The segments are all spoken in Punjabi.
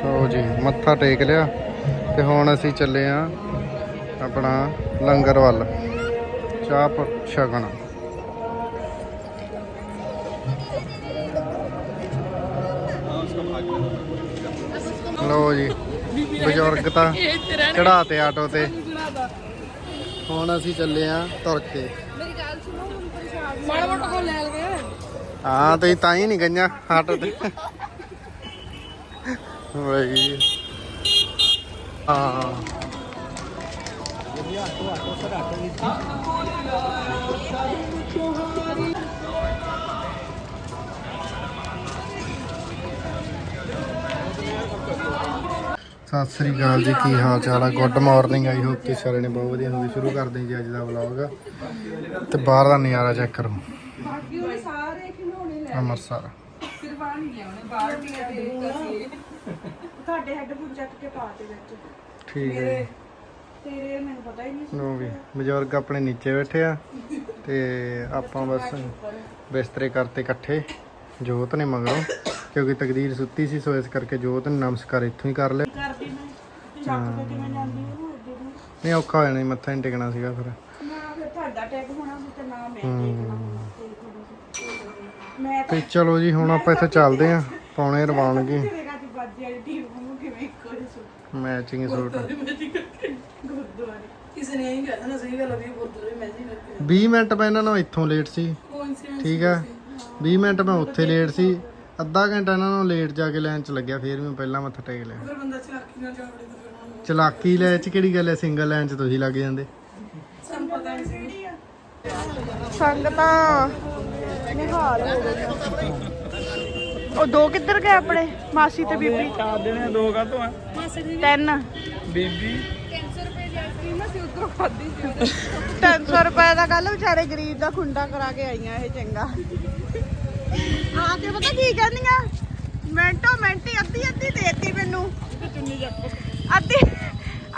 ਸੋ ਜੀ ਮੱਥਾ ਟੇਕ ਲਿਆ ਤੇ ਹੁਣ ਅਸੀਂ ਚੱਲੇ ਆ ਆਪਣਾ ਲੰਗਰ ਵੱਲ। ਚਾਹ ਛਕਣ ਲੋ ਜੀ ਬਜ਼ੁਰਗ ਤਾਂ ਚੜਾਤੇ ਆਟੋ ਤੇ। ਹੁਣ ਅਸੀਂ ਚੱਲੇ ਆ ਤੁਰ ਕੇ। ਮਾੜਾ ਮੋਟਾ ਕੋ ਲੈ ਲਗੇ ਹਾਂ ਤੁਸੀਂ ਤਾਂ ਹੀ ਨਹੀਂ ਗਈਆਂ ਆਟੋ ਤੇ। ਹਾਂ। ਸਤਿ ਸ੍ਰੀ ਅਕਾਲ ਜੀ ਕੀ ਹਾਲ ਚਾਲ ਆ? ਗੁੱਡ ਮਾਰਨਿੰਗ ਆਈ ਹੋਪ ਕਿ ਸਾਰੇ ਨੇ ਬਹੁਤ ਵਧੀਆ। ਹੋਵੇ ਸ਼ੁਰੂ ਕਰਦੇ ਜੀ ਅੱਜ ਦਾ ਵਲੌਗ ਤੇ ਬਾਹਰ ਦਾ ਨਜ਼ਾਰਾ ਚੈੱਕ ਕਰੋ। ਸਾਰੇ ਖਿਡੌਣੇ ਲੈ ਅੰਮ੍ਰਿਤਸਰ। ਸਿਰਵਾਨ ਹੀ ਲਿਆਉਣੇ ਬਾਹਰ ਵੀ ਦੇ ਤੁਹਾਡੇ ਹੈੱਡਫੋਨ ਚੱਕ ਕੇ ਪਾ ਦੇ ਵਿੱਚ। ਠੀਕ ਹੈ ਜੀ। ਤੇਰੇ ਮੈਨੂੰ ਪਤਾ ਹੀ ਨਹੀਂ ਲੋ ਵੀ ਬਜ਼ੁਰਗ ਆਪਣੇ ਨੀਚੇ ਬੈਠੇ ਆ ਤੇ ਆਪਾਂ ਬਸ ਬਿਸਤਰੇ ਕਰਤੇ ਇਕੱਠੇ ਜੋਤ ਨੇ ਮਗਰੋਂ ਕਿਉਂਕਿ ਤਕਦੀਰ ਸੁੱਤੀ ਸੀ ਸੋ ਇਸ ਕਰਕੇ ਜੋਤ ਨੇ ਨਮਸਕਾਰ ਇੱਥੋਂ ਹੀ ਕਰ ਲਿਆ। ਕਰਦੀ ਮੈਂ ਚੱਕ ਕੇ ਕਿਵੇਂ ਜਾਂਦੀ ਹਾਂ ਨਾ ਅੱਗੇ ਨੂੰ ਨਹੀਂ ਔਖਾ ਹੋ ਜਾਣਾ ਸੀ, ਮੱਥਾ ਨਹੀਂ ਟੇਕਣਾ ਸੀਗਾ ਫਿਰ। ਨਾ ਫਿਰ ਤੁਹਾਡਾ ਟੈਗ ਹੋਣਾ ਸੀ ਤੇ ਨਾ ਮੈਂ ਦੇਖਣਾ ਮੈਂ ਤਾਂ ਤੇ ਚਲੋ ਜੀ ਹੁਣ ਆਪਾਂ ਇੱਥੇ ਚੱਲਦੇ ਆ ਪੌਣੇ ਰਵਾਨਗੀ ਤੇਰੇ ਗਾਦੀ ਬਾਜੀ ਵਾਲੀ ਟੀਮ ਨੂੰ ਕਿਵੇਂ ਇੱਕੋ ਸੁੱਟ ਮੈਚਿੰਗ ਸੂਟ ਗੁਰਦੁਆਰੇ ਕਿਸੇ ਨੇ ਇਹੀ ਕਹਿਣਾ ਨਾ ਸਹੀ ਗੱਲ ਆ ਵੀ ਗੁਰਦੁਆਰੇ ਮੈਂ ਜੀ ਕਰਕੇ 20 ਮਿੰਟ ਮੈਂ ਇਹਨਾਂ ਨੂੰ ਇੱਥੋਂ ਲੇਟ ਸੀ। ਕੋਇਨਸੀਡੈਂਸ ਠੀਕ ਆ? 20 ਮਿੰਟ ਮੈਂ ਉੱਥੇ ਲੇਟ ਸੀ। ਅੱਧਾ ਘੰਟਾ ਇਹਨਾਂ ਨੂੰ ਲੇਟ ਜਾ ਕੇ ਲਾਈਨ 'ਚ ਲੱਗਿਆ ਫਿਰ ਵੀ ਮੈਂ ਪਹਿਲਾਂ ਮੱਥਾ ਟੇਕ ਲਿਆ। ਫਿਰ ਬੰਦਾ ਚਲਾਕੀ ਨਾਲ ਜਾਵੜੇ ਤਾਂ ਫਿਰ ਉਹਨੂੰ ਚਲਾਕੀ ਲੈ ਚ ਕਿਹੜੀ ਗੱਲ ਹੈ? ਸਿੰਗਲ ਲਾਈਨ 'ਚ ਤੁਸੀਂ ਲੱਗ ਜਾਂਦੇ। ਸਾਨੂੰ ਪਤਾ ਨਹੀਂ ਸੀ। ਸੰਗਤਾਂ ਨਿਹਾਲ। ਹੋ ਗਈਆਂ ਉਹ ਦੋ ਕਿੱਧਰ ਗਏ ਆਪਣੇ? ਮਾਸੀ ਤੇ ਬੀਬੀ? ਚਾਰ ਦਿਨ ਦੋ ਕਾ ਤੋਂ ਤਿੰਨ। ਬੇਬੀ। 300 ਰੁਪਏ ਦਾ ਕੱਲ ਵਿਚਾਰੇ ਗਰੀਬ ਦਾ ਖੁੰਡਾ ਕਰਾ ਕੇ ਆਈਆਂ ਇਹ ਚੰਗਾ। ਆ ਕੇ ਪਤਾ ਕੀ ਕਹਿੰਦੀਆਂ? ਮਿੰਟੋ ਮਿੰਟੀ ਅੱਧੀ ਅੱਧੀ ਦੇਤੀ ਮੈਨੂੰ। ਅੱਧੀ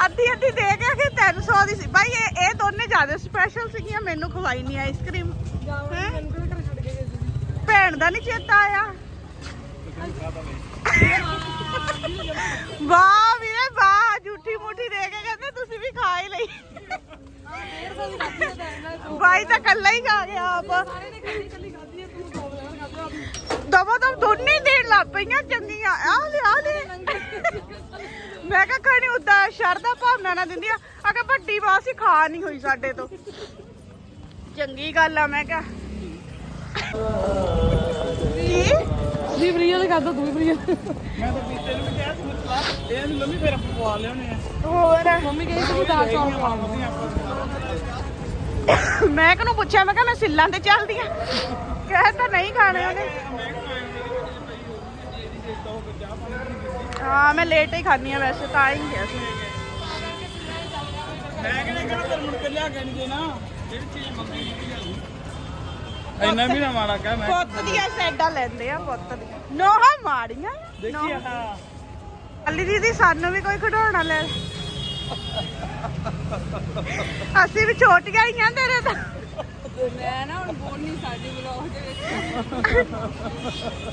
ਅੱਧੀ ਅੱਧੀ ਦੇ ਕੇ ਕਿ 300 ਦੀ ਸੀ। ਭਾਈ ਇਹ ਇਹ ਦੋਨੇ ਜ਼ਿਆਦਾ ਸਪੈਸ਼ਲ ਸੀਗੀਆਂ ਮੈਨੂੰ ਖਵਾਈ ਨਹੀਂ ਆਈਸਕ੍ਰੀਮ ਹੈਂ? ਭੈਣ ਦਾ ਨਹੀਂ ਚੇਤਾ ਆਇਆ। ਵਾਹ ਵੀਰੇ, ਵਾਹ, ਝੂਠੀ ਮੁੱਠੀ ਦੇ ਕੇ ਕਹਿੰਦੇ ਤੁਸੀਂ ਵੀ ਖਾ ਹੀ ਲਈ। ਭਾਈ ਤਾਂ ਕੱਲਾ ਹੀ ਖਾ ਗਿਆ ਆਪ। ਦਵਾ ਦਵ, ਦੋਨੇ ਦੇਣ ਲੱਗ ਪਈਆਂ ਚੰਗੀਆਂ। ਆ ਲਿਆ ਦੇ ਮੈਂ ਕਿਹਾ ਖਾਣੀ ਉਦਾਂ ਸ਼ਰਦਾ ਭਾਵਨਾ ਨਾ ਦਿੰਦੀਆਂ ਆ। ਕਿ ਵੱਡੀ ਬਾਸ ਹੀ ਖਾ ਨਹੀਂ ਹੋਈ ਸਾਡੇ ਤੋਂ। ਚੰਗੀ ਗੱਲ ਆ, ਮੈਂ ਕਿਹਾ। ਜੀ ਫਰੀ ਵਾਲੇ ਕਰਦਾ ਤੂੰ ਵੀ ਫਰੀ ਮੈਂ ਤਾਂ ਪੀਤੇ ਨੂੰ ਵੀ ਕਿਹਾ ਤੂੰ ਚਲਾ। ਇਹ ਨੂੰ ਮੰਮੀ ਫਿਰ ਆਪਾਂ ਪਵਾ ਲਿਆਉਣੇ ਆ। ਹੋਰ? ਮੰਮੀ ਕਹੀ ਤੂੰ ਦਾਲ ਚੌਲ ਮੈਂ ਕਿਹਨੂੰ ਪੁੱਛਿਆ? ਮੈਂ ਕਿਹਾ ਮੈਂ ਸਿੱਲਾਂ ਤੇ ਚੱਲਦੀ ਆ। ਕਹਿੰਦਾ ਨਹੀਂ ਖਾਣੇ ਉਹਨੇ। ਹਾਂ ਮੈਂ ਲੇਟ ਹੀ ਖਾਣੀ ਆ ਵੈਸੇ ਤਾਂ ਹੀ ਗਿਆ ਸੀ। ਮੈਂ ਕਿਹਨੇ ਕਿਹੜਾ ਤੇਰੇ ਮੁੜ ਕੇ ਲਿਆ ਕੇ ਨਹੀਂ ਦੇਣਾ। ਜਿਹੜੀ ਚੀਜ਼ ਮੰਗੀ ਨਹੀਂ ਇੰਨਾ ਵੀ ਨਾ ਮਾੜਾ ਕਹਿ ਮੈਂ। ਪੁੱਤ ਦੀਆਂ ਲੈਂਦੇ ਆ ਪੁੱਤ ਦੀਆਂ। ਨੋਹਾਂ ਮਾੜੀਆਂ। ਦੇਖੀ ਆ ਅਲੀ ਦੀਦੀ ਸਾਨੂੰ ਵੀ ਕੋਈ ਖਿਡੌਣਾ ਲੈ ਅਸੀਂ ਵੀ ਛੋਟੀਆਂ ਹੀ ਆ ਤੇਰੇ ਤਾਂ। ਮੈਂ ਨਾ ਹੁਣ ਬੋਲਣੀ ਸਾਡੇ ਵਲੌਗ ਦੇ ਵਿੱਚ।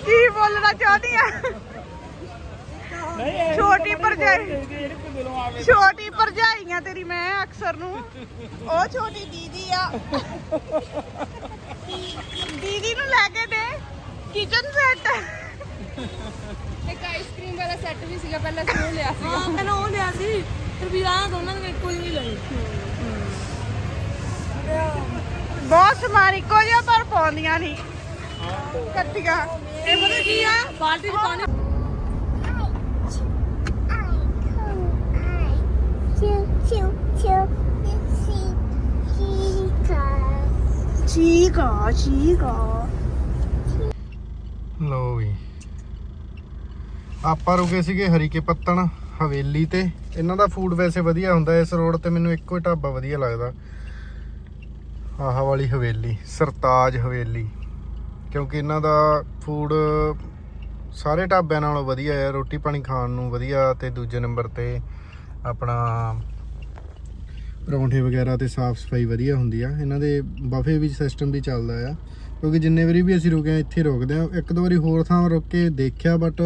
ਕੀ ਬੋਲਣਾ ਚਾਹਦੀ ਆ? ਨਹੀਂ ਛੋਟੀ ਆਵੇ। ਛੋਟੀ ਭਰਜਾਈਆਂ ਤੇਰੀ ਮੈਂ ਅਕਸਰ ਨੂੰ। ਉਹ ਛੋਟੀ ਦੀਦੀ ਆ। ਦੀਦੀ ਨੂੰ ਲੈ ਕੇ ਦੇ। ਕਿਚਨ ਸੈੱਟ ਇੱਕ ਆਈਸਕ੍ਰੀਮ ਵਾਲਾ ਸੈੱਟ ਵੀ ਸੀਗਾ ਪਹਿਲਾਂ ਉਹ ਲਿਆ ਸੀ ਹਾਂ ਮੈਨੂੰ ਉਹ ਲਿਆ ਸੀ। ਫਿਰ ਵੀ ਆਹ ਦੋਨਾਂ ਨੇ ਹੀ ਨਹੀਂ ਲਈ। ਬਹੁਤ ਸਮਾਨ ਇੱਕੋ ਜਿਹਾ ਪਰ ਪਾਉਂਦੀਆਂ ਨਹੀਂ। ਇਕੱਠੀਆਂ ਇਹ ਪਤਾ ਕੀ ਆ? ਬਾਲਟੀ ਚ ਪਾਣੀ ਠੀਕ ਆ ਠੀਕ ਆ। ਲੋ ਵੀ। ਆਪਾਂ ਰੁਕੇ ਸੀਗੇ ਹਰੀਕੇ ਪੱਤਣ, ਹਵੇਲੀ ਤੇ। ਇਹਨਾਂ ਦਾ ਫੂਡ ਵੈਸੇ ਵਧੀਆ ਹੁੰਦਾ ਇਸ ਰੋਡ ਤੇ, ਮੈਨੂੰ ਇੱਕੋ ਹੀ ਢਾਬਾ ਵਧੀਆ ਲੱਗਦਾ। ਆਹ ਵਾਲੀ ਹਵੇਲੀ, ਸਰਤਾਜ ਹਵੇਲੀ। ਕਿਉਂਕਿ ਇਹਨਾਂ ਦਾ ਫੂਡ ਸਾਰੇ ਢਾਬਿਆਂ ਨਾਲੋਂ ਵਧੀਆ ਹੈ ਰੋਟੀ ਪਾਣੀ ਖਾਣ ਨੂੰ ਵਧੀਆ ਤੇ ਦੂਜੇ ਨੰਬਰ ਤੇ ਆਪਣਾ ਪਰੌਂਠੇ ਵਗੈਰਾ ਤੇ ਸਾਫ਼ ਸਫ਼ਾਈ ਵਧੀਆ ਹੁੰਦੀ ਆ। ਇਹਨਾਂ ਦੇ ਬਫੇ ਵੀ ਸਿਸਟਮ ਵੀ ਚੱਲਦਾ ਆ। ਕਿਉਂਕਿ ਜਿੰਨੇ ਵਾਰੀ ਵੀ ਅਸੀਂ ਰੁਕੇ ਆ, ਇੱਥੇ ਰੁਕਦੇ ਆ। ਇੱਕ ਦੋ ਵਾਰੀ ਹੋਰ ਥਾਂ ਰੁਕ ਕੇ ਦੇਖਿਆ ਬਟ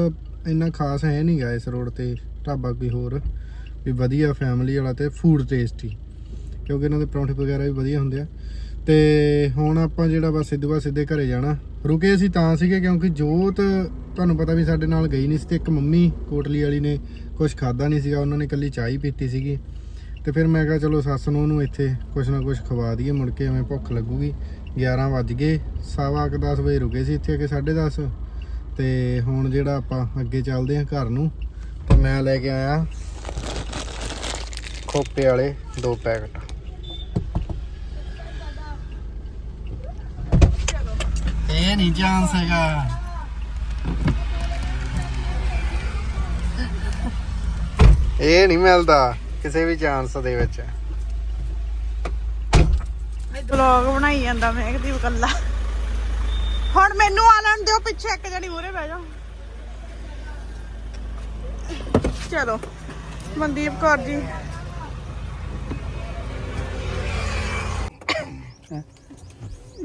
ਇੰਨਾ ਖਾਸ ਹੈ ਨਹੀਂ ਨਹੀਂਗਾ ਇਸ ਰੋਡ ਤੇ, ਢਾਬਾ ਕੋਈ ਹੋਰ, ਵੀ ਵਧੀਆ ਫੈਮਿਲੀ ਵਾਲਾ ਤੇ ਫੂਡ ਟੇਸਟੀ ਕਿਉਂਕਿ ਇਹਨਾਂ ਦੇ ਪਰੌਂਠੇ ਵਗੈਰਾ ਵੀ ਵਧੀਆ ਹੁੰਦੇ ਆ। ਤੇ ਹੁਣ ਆਪਾਂ ਜਿਹੜਾ ਬਸ ਸਿੱਧੂ ਬਾਅਦ ਸਿੱਧੇ ਘਰੇ ਜਾਣਾ। ਰੁਕੇ ਅਸੀਂ ਤਾਂ ਸੀਗੇ, ਕਿਉਂਕਿ ਜੋਤ ਤੁਹਾਨੂੰ ਪਤਾ ਵੀ ਸਾਡੇ ਨਾਲ ਗਈ ਨਹੀਂ ਸੀ ਤੇ ਇੱਕ ਮੰਮੀ ਕੋਟਲੀ ਵਾਲੀ ਨੇ ਕੁਝ ਖਾਦਾ ਨਹੀਂ ਸੀਗਾ। ਉਹਨਾਂ ਨੇ ਇਕੱਲੀ ਚਾਹ ਹੀ ਪੀਤੀ ਸੀਗੀ। ਤੇ ਫਿਰ ਮੈਂ ਕਿਹਾ ਚਲੋ ਸੱਸ ਨੂੰ ਉਹਨੂੰ ਇੱਥੇ ਕੁਛ ਨਾ ਕੁਛ ਖਵਾ ਦਈਏ, ਮੁੜ ਕੇ ਐਵੇਂ ਭੁੱਖ ਲੱਗੂਗੀ। 11 ਵੱਜ ਗਏ, ਸਵਾ ਕੁ 10 ਵਜੇ ਰੁਕੇ ਸੀ ਇੱਥੇ ਆ ਕੇ 10:30 ਤੇ ਹੁਣ ਜਿਹੜਾ ਆਪਾਂ ਅੱਗੇ ਚੱਲਦੇ ਹਾਂ ਘਰ ਨੂੰ, ਤੇ ਮੈਂ ਲੈ ਕੇ ਆਇਆ ਖੋਪੇ ਵਾਲੇ ਦੋ ਪੈਕਟ। ਇਹ ਨਹੀਂ ਚਾਂਸ ਹੈਗਾ। ਇਹ ਨਹੀਂ ਮਿਲਦਾ। ਕਿਸੇ ਵੀ ਚਾਂਸ ਦੇ ਵਿੱਚ। ਵਲੌਗ ਬਣਾਈ ਜਾਂਦਾ ਮੇਘਦੀਪ ਕੱਲਾ ਹੁਣ ਮੈਨੂੰ ਆ ਲੈਣ ਦਿਓ ਪਿੱਛੇ ਇੱਕ ਜਣੀ ਮੂਰੇ ਬਹਿ ਜਾ। ਚਲੋ ਮਨਦੀਪ ਕੌਰ ਜੀ।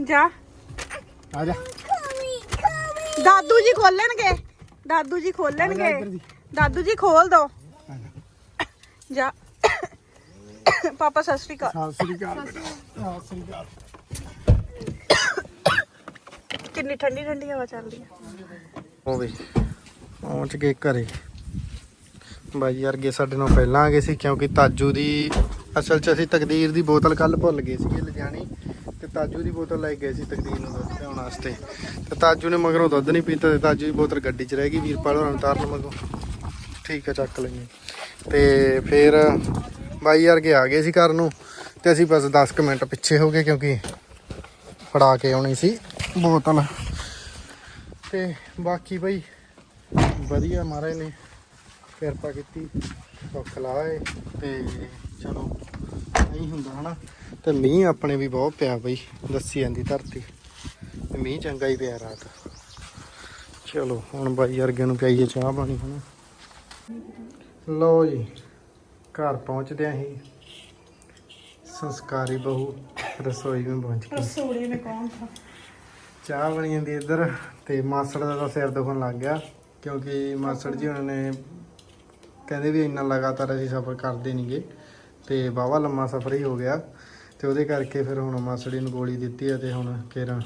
ਜਾ। ਆ ਜਾ। ਦਾਦੂ ਜੀ ਖੋਲਣਗੇ। ਦਾਦੂ ਜੀ ਖੋਲਣਗੇ। ਦਾਦੂ ਜੀ ਖੋਲ ਦੋ। ਜਾ। ਪਾਪਾ ਸਤਿ ਸ਼੍ਰੀ ਅਕਾਲ। ਸਤਿ ਸ੍ਰੀ ਅਕਾਲ ਸਤਿ ਸ੍ਰੀ ਅਕਾਲ। ਕਿੰਨੀ ਠੰਡੀ ਠੰਡੀ ਹਵਾ ਚੱਲਦੀ ਹੈ? ਉਹ ਵੀ। ਪਹੁੰਚ ਗਏ ਘਰੇ। ਬਾਈ ਵਰਗੇ ਸਾਡੇ ਨਾਲ ਪਹਿਲਾਂ ਆ ਗਏ ਸੀ ਕਿਉਂਕਿ ਤਾਜੂ ਦੀ ਅਸਲ 'ਚ ਅਸੀਂ ਤਕਦੀਰ ਦੀ ਬੋਤਲ ਕੱਲ ਭੁੱਲ ਗਏ ਸੀਗੇ ਲਿਜਾਣੀ। ਤੇ ਤਾਜੂ ਦੀ ਬੋਤਲ ਲੈ ਗਏ ਸੀ ਤਕਦੀਰ ਨੂੰ ਦੁੱਧ ਪਿਆਉਣ ਵਾਸਤੇ। ਤੇ ਤਾਜੂ ਨੇ ਮਗਰੋਂ ਦੁੱਧ ਨਹੀਂ ਪੀਤਾ ਤੇ ਤਾਜੂ ਦੀ ਬੋਤਲ ਗੱਡੀ 'ਚ ਰਹਿ ਗਈ ਵੀਰਪਾਲ ਹੋਰਾਂ ਨੂੰ ਤਾਰਨ ਮਗਰੋਂ। ਠੀਕ ਆ ਚੱਕ ਲੈਂਗੇ ਤੇ ਫਿਰ ਬਾਈ ਵਰਗੇ ਆ ਗਏ ਸੀ ਘਰ ਨੂੰ ਤੇ ਅਸੀਂ ਬਸ 10 ਕੁ ਮਿੰਟ ਪਿੱਛੇ ਹੋ ਗਏ ਕਿਉਂਕਿ ਫੜਾ ਕੇ ਆਉਣੀ ਸੀ ਬੋਤਲ। ਤੇ ਬਾਕੀ ਬਈ ਵਧੀਆ ਮਹਾਰਾਜ ਨੇ ਕਿਰਪਾ ਕੀਤੀ, ਸੁੱਖ ਲਾਏ ਤੇ ਚਲੋ ਨਹੀਂ ਹੁੰਦਾ ਹਨਾ। ਤੇ ਮੀਂਹ ਆਪਣੇ ਵੀ ਬਹੁਤ ਪਿਆ ਬਈ, ਦੱਸੀ ਜਾਂਦੀ ਧਰਤੀ। ਮੀਂਹ ਚੰਗਾ ਹੀ ਪਿਆ ਰਾਤ। ਚਲੋ ਹੁਣ ਬਾਈ ਵਰਗਿਆਂ ਨੂੰ ਪਿਆਈਏ ਚਾਹ ਪਾਣੀ ਹਨਾ। ਲਓ ਜੀ। ਘਰ ਪਹੁੰਚਦੇ ਆਂ ਹੀ ਸੰਸਕਾਰੀ ਬਹੂ ਰਸੋਈ ਵਿੱਚ ਪਹੁੰਚ ਗਈ। ਰਸੋੜੇ ਨੇ ਕੌਣ ਥਾ? ਚਾਹ ਬਣੀ ਜਾਂਦੀ ਇੱਧਰ ਤੇ ਮਾਸੜ ਦਾ ਤਾਂ ਸਿਰ ਦੁਖਣ ਲੱਗ ਗਿਆ ਕਿਉਂਕਿ ਮਾਸੜ ਜੀ ਉਹਨਾਂ ਨੇ ਕਹਿੰਦੇ ਵੀ ਇੰਨਾ ਲਗਾਤਾਰ ਅਸੀਂ ਸਫ਼ਰ ਕਰਦੇ ਨਹੀਂਗੇ ਤੇ ਬਾਵਾ ਲੰਮਾ ਸਫ਼ਰ ਹੀ ਹੋ ਗਿਆ ਤੇ ਉਹਦੇ ਕਰਕੇ ਫਿਰ ਹੁਣ ਮਾਸੜੀ ਨੂੰ ਗੋਲੀ ਦਿੱਤੀ ਆ ਤੇ ਹੁਣ ਕਿਹੜਾ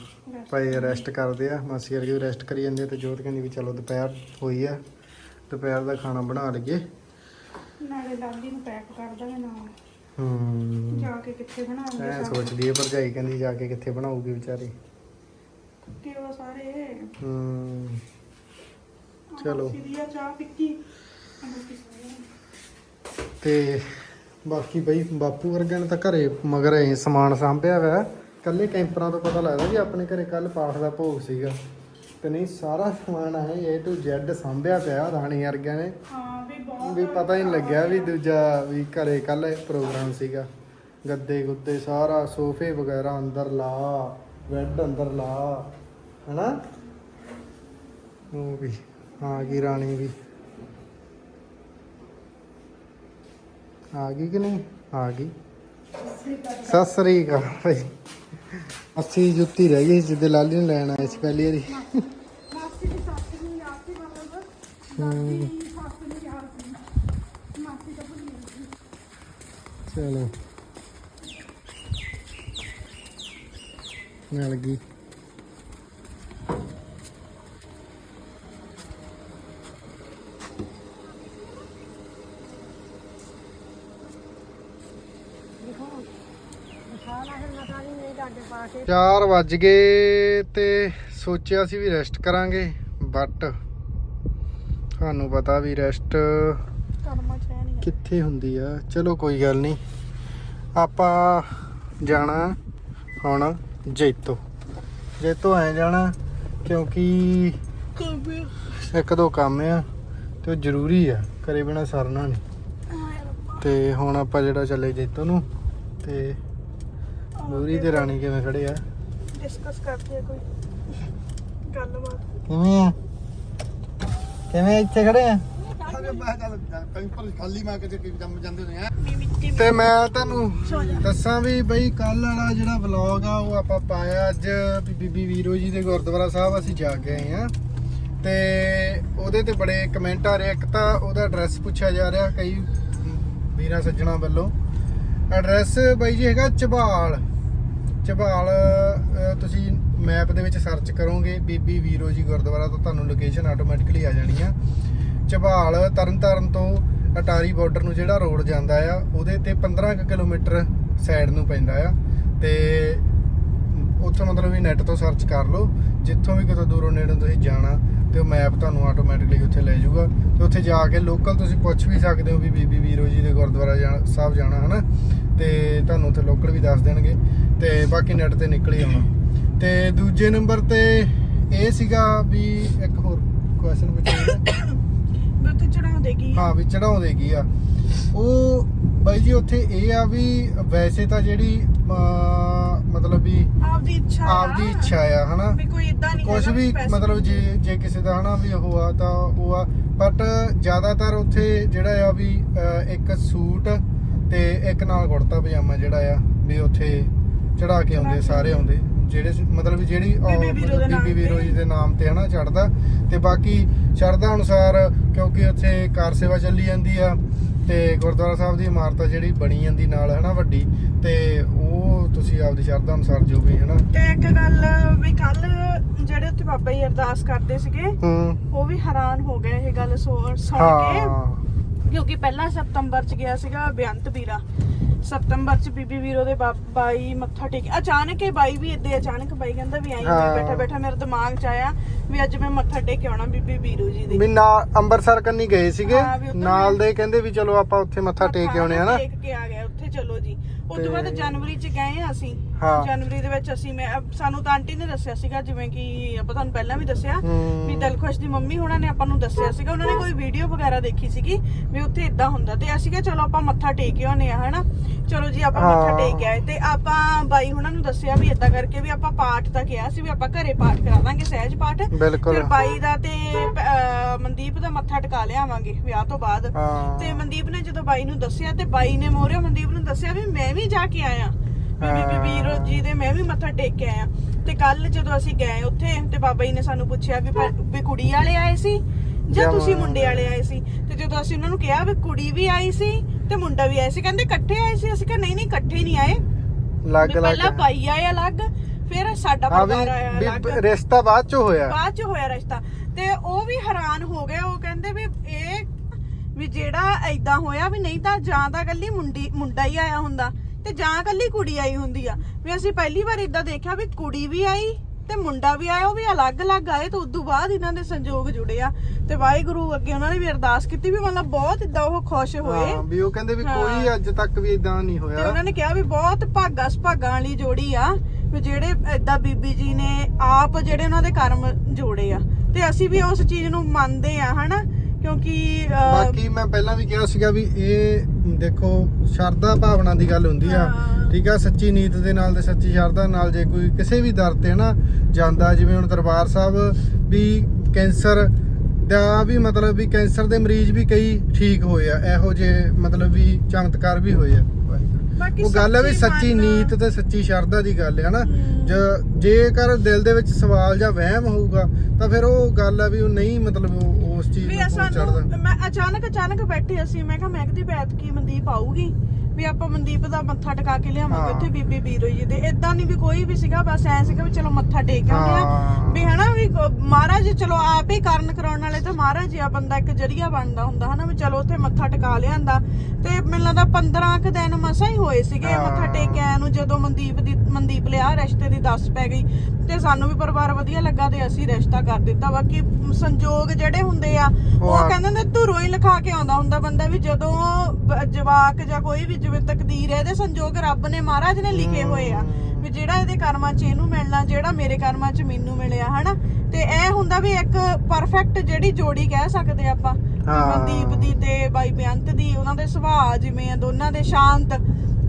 ਪਏ ਰੈਸਟ ਕਰਦੇ ਆ। ਮਾਸੀ ਵਰਗੇ ਵੀ ਰੈਸਟ ਕਰੀ ਜਾਂਦੇ ਆ ਤੇ ਜੋਤ ਕਹਿੰਦੀ ਵੀ ਚਲੋ ਦੁਪਹਿਰ ਹੋਈ ਆ ਦੁਪਹਿਰ ਦਾ ਖਾਣਾ ਬਣਾ ਲਈਏ। ਨਾਲੇ ਲਾਲੀ ਨੂੰ ਪੈਕ ਕਰ ਦਾਂਗੇ ਨਾਲ। ਹੂੰ। ਜਾ ਕੇ ਕਿੱਥੇ ਬਣਾਉਂਗੇ ਐ ਸੋਚਦੀ ਹੈ ਭਰਜਾਈ ਕਹਿੰਦੀ ਜਾ ਕੇ ਕਿੱਥੇ ਬਣਾਉਗੀ ਵਿਚਾਰੀ। ਕਿ ਉਹ ਸਾਰੇ। ਹੂੰ। ਚਲੋ। ਸਿਰੀਆ ਚਾਹ ਪੀਤੀ। ਤੇ ਬਾਕੀ ਬਈ ਬਾਪੂ ਵਰਗਿਆਂ ਨੇ ਤਾਂ ਘਰੇ ਮਗਰ ਐ ਸਮਾਨ ਸਾਂਭਿਆ ਹੋਇਆ ਕੱਲੇ ਕੈਂਪਰਾਂ ਤੋਂ ਪਤਾ ਲੱਗਦਾ ਵੀ ਆਪਣੇ ਘਰੇ ਕੱਲ ਪਾਠ ਦਾ ਭੋਗ ਸੀਗਾ। ਤੇ ਨਹੀਂ ਸਾਰਾ ਸਮਾਨ ਹੈ ਏ ਟੂ ਜ਼ੈਡ ਸਾਂਭਿਆ ਪਿਆ ਰਾਣੀ ਵਰਗਿਆਂ ਨੇ। ਹਾਂ ਵੀ ਬਹੁਤ ਵੀ ਪਤਾ ਹੀ ਨਹੀਂ ਲੱਗਿਆ ਵੀ ਦੂਜਾ ਵੀ ਘਰੇ ਕੱਲ ਪ੍ਰੋਗਰਾਮ ਸੀਗਾ। ਗੱਦੇ ਗੁੱਦੇ ਸਾਰਾ ਸੋਫੇ ਵਗੈਰਾ ਅੰਦਰ ਲਾ ਬੈੱਡ ਅੰਦਰ ਲਾ ਹਨਾ? ਉਹ ਵੀ ਆ ਗਈ ਰਾਣੀ ਵੀ। ਆ ਗਈ ਕਿ ਨਹੀਂ? ਆ ਗਈ। ਸਤਿ ਸ੍ਰੀ ਅਕਾਲ ਭਾਈ। ਅੱਸੀ ਜੁੱਤੀ ਰਹਿ ਗਈ ਜਿੱਦੇ ਲਾਲੀ ਨੂੰ ਲੈਣ ਆਏ ਸੀ ਪਹਿਲੀ ਵਾਰੀ। ਮਾਸੀ ਦੀ ਸੱਸ ਨੂੰ ਯਾਦ ਸੀ ਮਤਲਬ। ਹਮ, ਸੱਸ ਨੂੰ ਯਾਦ ਸੀ। ਮਾਸੀ ਤਾਂ ਭੁੱਲ ਗਈ ਚਲੋ। ਮਿਲ ਗਈ। ਚਾਰ ਵੱਜ ਗਏ ਤੇ ਸੋਚਿਆ ਸੀ ਵੀ ਰੈਸਟ ਕਰਾਂਗੇ ਬਟ ਤੁਹਾਨੂੰ ਪਤਾ ਵੀ ਰੈਸਟ ਕਰਮਾ ਚ ਹੈ ਨਹੀਂ ਕਿੱਥੇ ਹੁੰਦੀ ਆ। ਚਲੋ ਕੋਈ ਗੱਲ ਨਹੀਂ। ਆਪਾਂ ਜਾਣਾ ਹੁਣ ਜੈਤੋ। ਜੈਤੋ ਐ ਜਾਣਾ ਕਿਉਂਕਿ ਇੱਕ ਦੋ ਕੰਮ ਆ ਤੇ ਉਹ ਜ਼ਰੂਰੀ ਆ ਕਰੇ ਬਿਨਾ ਸਰਨਾ ਨਹੀਂ। ਤੇ ਹੁਣ ਆਪਾਂ ਜਿਹੜਾ ਚੱਲੇ ਜੈਤੋ ਨੂੰ ਤੇ ਮੂਰੀ ਤੇ ਰਾਣੀ ਕਿਵੇਂ ਖੜੇ ਆ? ਡਿਸਕਸ ਕਰਦੇ ਆ ਕੋਈ ਗੱਲਬਾਤ। ਕਿਵੇਂ ਆ? ਕਿਵੇਂ ਇੱਥੇ ਖੜੇ ਆ? ਤੇ ਮੈਂ ਤੁਹਾਨੂੰ ਦੱਸਾਂ ਵੀ ਬਈ ਕੱਲ ਵਾਲਾ ਜਿਹੜਾ ਵਲੌਗ ਆ ਉਹ ਆਪਾਂ ਪਾਇਆ ਅੱਜ ਬੀਬੀ ਵੀਰੋ ਜੀ ਦੇ ਗੁਰਦੁਆਰਾ ਸਾਹਿਬ ਅਸੀਂ ਜਾ ਕੇ ਆਏ ਆ। ਤੇ ਉਹਦੇ ਤੇ ਬੜੇ ਕਮੈਂਟ ਆ ਰਹੇ ਇੱਕ ਤਾਂ ਉਹਦਾ ਐਡਰੈਸ ਪੁੱਛਿਆ ਜਾ ਰਿਹਾ ਕਈ ਵੀਰਾਂ ਸੱਜਣਾ ਵੱਲੋਂ। ਐਡਰੈਸ ਬਾਈ ਜੀ ਹੈਗਾ ਝਬਾਲ ਝਬਾਲ ਤੁਸੀਂ ਮੈਪ ਦੇ ਵਿੱਚ ਸਰਚ ਕਰੋਗੇ, ਬੀਬੀ ਵੀਰੋ ਜੀ ਗੁਰਦੁਆਰਾ ਤੋਂ ਤੁਹਾਨੂੰ ਲੋਕੇਸ਼ਨ ਆਟੋਮੈਟਿਕਲੀ ਆ ਜਾਣੀ ਆ। ਝਬਾਲ ਤਰਨਤਾਰਨ ਤੋਂ ਅਟਾਰੀ ਬਾਰਡਰ ਨੂੰ ਜਿਹੜਾ ਰੋਡ ਜਾਂਦਾ ਆ, ਉਹਦੇ ਤੇ 15 ਕੁ ਕਿਲੋਮੀਟਰ ਸਾਈਡ ਨੂੰ ਪੈਂਦਾ ਆ। ਤੇ ਉੱਥੋਂ ਮਤਲਬ ਵੀ ਨੈਟ ਤੋਂ ਸਰਚ ਕਰ ਲਓ, ਜਿੱਥੋਂ ਵੀ ਕਿਤੇ ਦੂਰੋਂ ਨੇੜੋਂ ਤੁਸੀਂ ਜਾਣਾ, ਤੇ ਉਹ ਮੈਪ ਤੁਹਾਨੂੰ ਆਟੋਮੈਟਿਕਲੀ ਉੱਥੇ ਲੈ ਜਾਊਗਾ। ਤੇ ਉੱਥੇ ਜਾ ਕੇ ਲੋਕਲ ਤੁਸੀਂ ਪੁੱਛ ਵੀ ਸਕਦੇ ਹੋ ਵੀ ਬੀਬੀ ਵੀਰੋ ਜੀ ਦੇ ਗੁਰਦੁਆਰਾ ਜਾਣਾ ਸਾਹਿਬ ਜਾਣਾ, ਹਨਾ? ਤੇ ਤੁਹਾਨੂੰ ਉੱਥੇ ਲੋਕਲ ਵੀ ਦੱਸ ਦੇਣਗੇ। ਤੇ ਬਾਕੀ ਨੈਟ ਤੇ ਨਿਕਲ ਹੀ ਆਉਣਾ। ਤੇ ਦੂਜੇ ਨੰਬਰ ਤੇ ਇਹ ਸੀਗਾ ਵੀ ਇੱਕ ਹੋਰ ਕੁਐਸਚਨ ਪੁੱਛਿਆ ਵੀ ਉੱਥੇ ਚੜਾਉਂਦੇ ਕੀ ਹਾਂ ਵੀ ਚੜਾਉਂਦੇ ਕੀ ਆ। ਉਹ ਬਾਈ ਜੀ ਉੱਥੇ ਇਹ ਆ ਵੀ ਵੈਸੇ ਤਾਂ ਜਿਹੜੀ ਅਮ, ਮਤਲਬ ਵੀ ਆਪਦੀ ਇੱਛਾ ਆ। ਆਪਦੀ ਇੱਛਾ ਆ ਹਨਾ? ਵੀ ਕੋਈ ਇਦਾਂ ਨਹੀਂ ਕੁਝ ਵੀ ਮਤਲਬ ਜੇ ਜੇ ਕਿਸੇ ਦਾ ਹਨਾ ਵੀ ਉਹ ਆ ਤਾਂ ਉਹ ਆ। ਬਟ ਜ਼ਿਆਦਾਤਰ ਉੱਥੇ ਜਿਹੜਾ ਆ ਵੀ ਅਹ, ਇੱਕ ਸੂਟ ਤੇ ਇੱਕ ਨਾਲ ਕੁੜਤਾ ਪਜਾਮਾ ਜਿਹੜਾ ਆ ਵੀ ਉੱਥੇ ਚੜਾ ਕੇ ਆਉਂਦੇ ਸਾਰੇ ਆਉਂਦੇ। ਜਿਹੜੇ ਮਤਲਬ ਜਿਹੜੀ ਬੀਬੀ ਵੀਰੋ। ਜੀ ਦੇ ਨਾਮ ਤੇ ਹਨਾ ਚੜਦਾ। ਤੇ ਬਾਕੀ ਸ਼ਰਧਾ ਅਨੁਸਾਰ ਕਿਉਂਕਿ ਉੱਥੇ ਕਾਰ ਸੇਵਾ ਚੱਲੀ ਜਾਂਦੀ ਆ ਤੇ ਗੁਰਦੁਆਰਾ ਸਾਹਿਬ ਦੀ ਇਮਾਰਤ ਜਿਹੜੀ ਬਣੀ ਜਾਂਦੀ ਨਾਲ ਹਨਾ ਵੱਡੀ। ਤੇ ਉਹ ਤੁਸੀਂ ਆਪਦੀ ਸ਼ਰਧਾ ਅਨੁਸਾਰ ਜੋ ਵੀ ਹਨਾ। ਤੇ ਇੱਕ ਗੱਲ ਵੀ ਕੱਲ ਜਿਹੜੇ ਉੱਥੇ ਬਾਬਾ ਜੀ ਅਰਦਾਸ ਕਰਦੇ ਸੀਗੇ ਉਹ ਵੀ ਹੈਰਾਨ ਹੋ ਗਏ ਇਹ ਗੱਲ ਸੁਣ ਕੇ। ਕਿਉਂਕਿ ਪਹਿਲਾਂ ਸਤੰਬਰ ਚ ਗਿਆ ਸੀਗਾ ਬੇਅੰਤ ਵੀਰਾ। ਸਤੰਬਰ ਚ ਬੀਬੀ ਵੀਰੋ ਦੇ ਬਾ- ਬਾਈ ਮੱਥਾ ਟੇਕ ਅਚਾਨਕ ਇਹ ਬਾਈ ਵੀ ਏਦੇ ਅਚਾਨਕ ਬਾਈ ਕਹਿੰਦਾ ਵੀ ਆਈ ਹਾਂ। ਬੈਠਾ ਬੈਠਾ ਮੇਰੇ ਦਿਮਾਗ ਚ ਆਇਆ ਵੀ ਅੱਜ ਮੈਂ ਮੱਥਾ ਟੇਕ ਕੇ ਆਉਣਾ ਬੀਬੀ ਵੀਰੋ ਜੀ ਦੇ। ਵੀ ਨਾ ਅੰਮ੍ਰਿਤਸਰ ਕੰਨੀ ਗਏ ਸੀਗੇ ਹਾਂ, ਵੀ ਉੱਧਰ ਨਾਲ ਦੇ ਕਹਿੰਦੇ ਵੀ ਚਲੋ ਆਪਾਂ ਉੱਥੇ ਮੱਥਾ ਟੇਕ ਆਉਣੇ ਹਨਾ ਟੇਕ ਕੇ ਆ ਗਏ ਉੱਥੇ ਚਲੋ ਜੀ। ਉਸ ਤੇ- ਤੋਂ ਬਾਅਦ ਜਨਵਰੀ ਚ ਗਏ ਆ ਅਸੀਂ। ਹਾਂ। ਜਨਵਰੀ ਦੇ ਵਿੱਚ ਅਸੀਂ ਮੈਂ ਸਾਨੂੰ ਤਾਂ ਆਂਟੀ ਨੇ ਦੱਸਿਆ ਸੀਗਾ ਜਿਵੇਂ ਕਿ ਆਪਾਂ ਤੁਹਾਨੂੰ ਪਹਿਲਾਂ ਵੀ ਦੱਸਿਆ ਹੂੰ। ਵੀ ਦਿਲਖੁਸ਼ ਦੀ ਮੰਮੀ ਹੁਣਾਂ ਨੇ ਆਪਾਂ ਨੂੰ ਦੱਸਿਆ ਸੀਗਾ ਉਹਨਾਂ ਨੇ ਕੋਈ ਵੀਡੀਓ ਵਗੈਰਾ ਦੇਖੀ ਸੀਗੀ ਵੀ ਉੱਥੇ ਇਦਾਂ ਹੁੰਦਾ ਤੇ ਅਸੀਂ ਕਿਹਾ ਚਲੋ ਆਪਾਂ ਮੱਥਾ ਟੇਕ ਕੇ ਆਉਨੇ ਆ ਹਨਾ ਚਲੋ ਜੀ ਆਪਾਂ ਮੱਥਾ ਹਾਂ। ਟੇਕ ਆਏ ਤੇ ਆਪਾਂ ਬਾਈ ਹੁਣਾਂ ਨੂੰ ਦੱਸਿਆ ਵੀ ਇਦਾਂ ਕਰਕੇ ਵੀ ਆਪਾਂ ਪਾਠ ਤਾਂ ਕਿਹਾ ਸੀ ਵੀ ਆਪਾਂ ਘਰੇ ਪਾਠ ਕਰਾ ਦਾਂਗੇ ਸਹਿਜ ਪਾਠ ਬਿਲਕੁਲ। ਫਿਰ ਬਾਈ ਦਾ ਤੇ ਅਹ, ਮਨਦੀਪ ਦਾ ਮੱਥਾ ਟਿਕਾ ਲਿਆਵਾਂਗੇ ਵਿਆਹ ਤੋਂ ਬਾਅਦ ਹਾਂ ਤੇ ਮਨਦੀਪ ਨੇ ਜਦੋਂ ਬਾਈ ਨੂੰ ਦੱਸਿਆ ਤੇ ਬਾਈ ਨੇ ਮੋਰੇ ਮਨਦੀਪ ਨੂੰ ਦੱਸਿਆ ਵੀ ਮੈਂ ਵੀ ਜਾ ਕੇ ਆਇਆ ਬੀਬੀ। ਵੀਰੋ ਜੀ ਦੇ ਮੈਂ ਵੀ ਮੱਥਾ ਟੇਕ ਕੇ ਆਇਆ। ਤੇ ਕੱਲ ਜਦੋਂ ਅਸੀਂ ਗਏ ਉੱਥੇ ਤੇ ਬਾਬਾ ਜੀ ਨੇ ਸਾਨੂੰ ਪੁੱਛਿਆ ਵੀ ਕੁੜੀ ਵਾਲੇ ਆਏ ਸੀ ਜਾਂ ਜਾਂ ਤੁਸੀਂ ਮੁੰਡੇ ਵਾਲੇ ਆਏ ਸੀ? ਤੇ ਜਦੋਂ ਅਸੀਂ ਉਹਨਾਂ ਨੂੰ ਕਿਹਾ ਵੀ ਕੁੜੀ ਵੀ ਆਈ ਸੀ ਤੇ ਮੁੰਡਾ ਵੀ ਆਇਆ ਸੀ ਕਹਿੰਦੇ ਇਕੱਠੇ ਆਏ ਸੀ। ਅਸੀਂ ਕਿਹਾ ਨਹੀਂ ਨਹੀਂ ਇਕੱਠੇ ਨਹੀਂ ਆਏ। ਲੱਗ ਪਹਿਲਾਂ ਲੱਗ ਆਏ ਅਲੱਗ ਫਿਰ ਸਾਡਾ ਪਰਿਵਾਰ ਆਇਆ ਵੀ ਅਲੱਗ। ਵੀ ਰਿਸ਼ਤਾ ਬਾਅਦ ਚ ਹੋਇਆ। ਬਾਅਦ ਚ ਹੋਇਆ ਰਿਸ਼ਤਾ। ਤੇ ਉਹ ਵੀ ਹੈਰਾਨ ਹੋ ਗਏ ਉਹ ਕਹਿੰਦੇ ਵੀ ਇਹ ਵੀ ਜਿਹੜਾ ਐਦਾਂ ਹੋਇਆ ਵੀ ਨਹੀਂ ਤਾਂ ਜਾਂ ਤਾਂ ਕੱਲੀ ਮੁੰਡੀ ਮੁੰਡਾ ਹੀ ਆਇਆ ਹੁੰਦਾ। ਤੇ ਜਾਂ ਕੱਲੀ ਕੁੜੀ ਆਈ ਹੁੰਦੀ ਆ। ਵੀ ਅਸੀਂ ਪਹਿਲੀ ਵਾਰ ਇਦਾਂ ਦੇਖਿਆ ਵੀ ਕੁੜੀ ਵੀ ਆਈ ਤੇ ਮੁੰਡਾ ਵੀ ਆਇਆ ਉਹ ਵੀ ਅਲੱਗ-ਅਲੱਗ ਆਏ ਤੇ ਉਦੋਂ ਬਾਅਦ ਇਹਨਾਂ ਦੇ ਸੰਜੋਗ ਜੁੜੇ ਆ। ਤੇ ਵਾਹਿਗੁਰੂ ਅੱਗੇ ਉਹਨਾਂ ਨੇ ਵੀ ਅਰਦਾਸ ਕੀਤੀ ਵੀ ਮਤਲਬ ਬਹੁਤ ਇਦਾਂ ਉਹ ਖੁਸ਼ ਹੋਏ। ਹਾਂ ਵੀ ਉਹ ਕਹਿੰਦੇ ਵੀ। ਕੋਈ ਅੱਜ ਤੱਕ ਵੀ ਇਦਾਂ ਨਹੀਂ ਤੇ ਹੋਇਆ ਉਹਨਾਂ ਨੇ ਕਿਹਾ ਵੀ ਬਹੁਤ ਭਾਗਾ ਸੁਭਾਗਾਂ ਵਾਲੀ ਜੋੜੀ ਆ ਵੀ ਜਿਹੜੇ ਏਦਾਂ ਬੀਬੀ ਜੀ ਨੇ ਆਪ ਜਿਹੜੇ ਉਹਨਾਂ ਦੇ ਕਰਮ ਜੋੜੇ ਆ। ਤੇ ਅਸੀਂ ਵੀ ਉਸ ਚੀਜ਼ ਨੂੰ ਮੰਨਦੇ ਆ ਹਨਾ? ਕਿਉਂਕਿ ਬਾਕੀ ਮੈਂ ਪਹਿਲਾਂ ਵੀ ਕਿਹਾ ਸੀਗਾ ਵੀ ਇਹ ਦੇਖੋ ਸ਼ਰਧਾ ਭਾਵਨਾ ਦੀ ਗੱਲ ਹੁੰਦੀ ਆ। ਠੀਕ ਆ ਸੱਚੀ ਨੀਤ ਦੇ ਨਾਲ ਤੇ ਸੱਚੀ ਸ਼ਰਧਾ ਨਾਲ ਜੇ ਕੋਈ ਕਿਸੇ ਵੀ ਦਰ ਤੇ ਨਾ ਜਾਂਦਾ ਜਿਵੇਂ ਹੁਣ ਦਰਬਾਰ ਸਾਹਿਬ ਵੀ ਕੈਂਸਰ ਦਾ ਵੀ ਮਤਲਬ ਵੀ ਕੈਂਸਰ ਦੇ ਮਰੀਜ਼ ਵੀ ਕਈ ਠੀਕ ਹੋਏ ਆ ਇਹੋ ਜਿਹੇ ਮਤਲਬ ਵੀ ਚਮਤਕਾਰ ਵੀ ਹੋਏ ਆ ਉਹ ਗੱਲ ਹੈ ਵੀ ਸੱਚੀ ਨੀਤ ਤੇ ਸੱਚੀ ਸ਼ਰਧਾ ਦੀ ਗੱਲ ਹੈ ਨਾ। ਜ- ਜੇਕਰ ਦਿਲ ਦੇ ਵਿੱਚ ਸਵਾਲ ਜਾਂ ਵਹਿਮ ਹੋਊਗਾ ਤਾਂ ਫਿਰ ਉਹ ਗੱਲ ਹੈ ਵੀ ਉਹ ਨਹੀਂ ਮਤਲਬ ਉਸ ਚੀਜ਼ ਵੀ ਨੂੰ ਸਾਨੂੰ ਚੜਦਾ ਮੈਂ ਅਚਾਨਕ ਅਚਾਨਕ ਬੈਠੇ ਅਸੀਂ ਮੈਂ ਕਿਹਾ ਮਹਿਕਦੀ ਬੈਠ ਕੀ ਮਨਦੀਪ ਆਊਗੀ? ਵੀ ਆਪਾਂ ਮਨਦੀਪ ਦਾ ਮੱਥਾ ਟਿਕਾ ਕੇ ਲਿਆਵਾਂਗੇ ਹਾਂ। ਉੱਥੇ ਬੀਬੀ ਵੀਰੋ ਜੀ ਦੇ ਇਦਾਂ ਨਹੀਂ ਵੀ ਕੋਈ ਵੀ ਸੀਗਾ ਬਸ ਐ ਸੀਗਾ ਵੀ ਚਲੋ ਮੱਥਾ ਟੇਕ ਆਉਂਦੇ ਆ ਹਾਂ। ਵੀ ਹਨਾ ਵੀ ਮਹਾਰਾਜ ਚਲੋ ਆਪ ਹੀ ਕਰਨ ਕਰਾਉਣ ਵਾਲੇ ਤਾਂ ਮਹਾਰਾਜ ਹੀ ਆ ਬੰਦਾ ਇੱਕ ਜਰੀਆ ਬਣਦਾ ਹੁੰਦਾ ਹਨਾ ਵੀ ਚਲੋ ਉੱਥੇ ਮੱਥਾ ਟਿਕਾ ਲਿਆਂਦਾ ਤੇ ਮੈਨੂੰ ਲੱਗਦਾ 15 ਕੁ ਦਿਨ ਮਸਾਂ ਹੀ ਹੋਏ ਸੀਗੇ ਹਾਂ। ਮੱਥਾ ਟੇਕ ਕੇ ਆਇਆ ਨੂੰ ਜਦੋਂ ਮਨਦੀਪ ਦੀ ਮਨਦੀਪ ਲਿਆ ਰਿਸ਼ਤੇ ਦੀ ਦੱਸ ਪੈ ਗਈ ਤੇ ਸਾਨੂੰ ਵੀ ਪਰਿਵਾਰ ਵਧੀਆ ਲੱਗਾ ਤੇ ਅਸੀਂ ਰਿਸ਼ਤਾ ਕਰ ਦਿੱਤਾ ਬਾਕੀ ਸੰਜੋਗ ਜਿਹੜੇ ਹੁੰਦੇ ਆ ਉਹ ਉਹ ਆ- ਕਹਿੰਦੇ ਨੇ ਧੁਰੋਂ ਹੀ ਲਿਖਾ ਕੇ ਆਉਂਦਾ ਹੁੰਦਾ ਬੰਦਾ ਵੀ ਜਦੋਂ ਬ- ਜਵਾਕ ਜਾਂ ਕੋਈ ਵੀ ਜਿਵੇਂ ਤਕਦੀਰ ਹੈ ਇਹਦੇ ਸੰਜੋਗ ਰੱਬ ਨੇ ਮਹਾਰਾਜ ਨੇ ਲਿਖੇ ਹੋਏ ਆ ਵੀ ਜਿਹੜਾ ਇਹਦੇ ਕਰਮਾਂ 'ਚ ਇਹਨੂੰ ਮਿਲਣਾ ਜਿਹੜਾ ਮੇਰੇ ਕਰਮਾਂ 'ਚ ਮੈਨੂੰ ਮਿਲਿਆ ਹਨਾ ਤੇ ਇਹ ਹੁੰਦਾ ਵੀ ਇੱਕ ਪਰਫੈਕਟ ਜਿਹੜੀ ਜੋੜੀ ਕਹਿ ਸਕਦੇ ਆਪਾਂ ਹਾਂ। ਮਨਦੀਪ ਦੀ ਤੇ ਬਾਈ ਬੇਅੰਤ ਦੀ ਉਹਨਾਂ ਦੇ ਸੁਭਾਅ ਜਿਵੇਂ ਆ ਦੋਨਾਂ ਦੇ ਸ਼ਾਂਤ